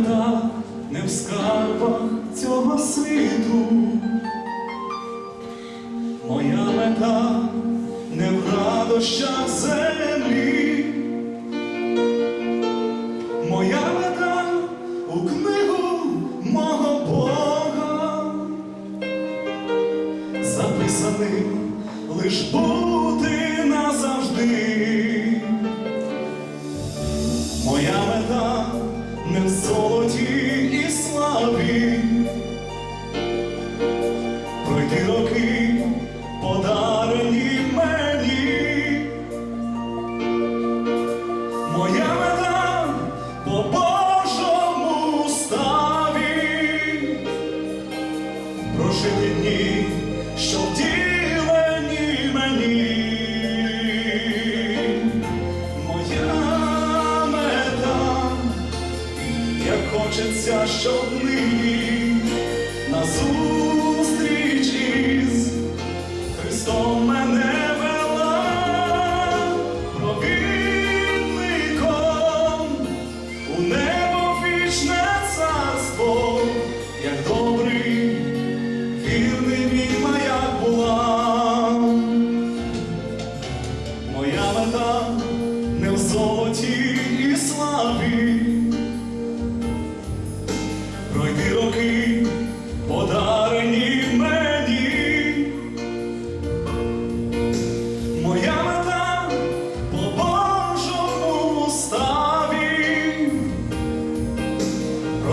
мета не в скарбах цього світу. Моя мета не в радощах землі. Моя мета у книгу мого Бога, записаним лиш бути прожити дні, що вділені мені. Моя мета, як хочеться, щоб нині на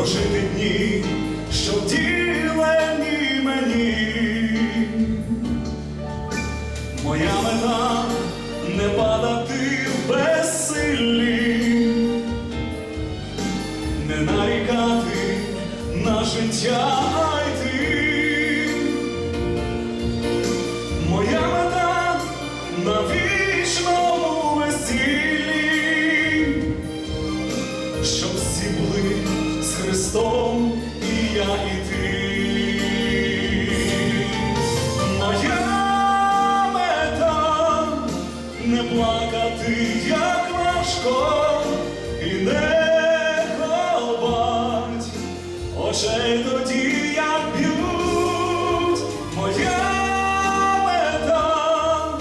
прожити дні, що втілені мені. Моя мета не падати в безсиллі, не нарікати на життя Христом і я і ти. Моя мета не плакати, як важко, і не ховать очей тоді, як б'ють. Моя мета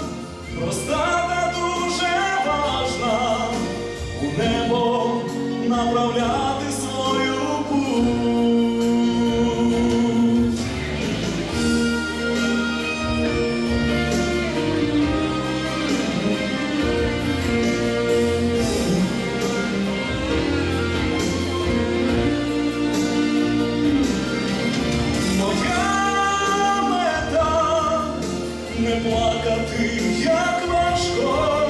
проста та дуже важна у небо направляти не плакати, як важко,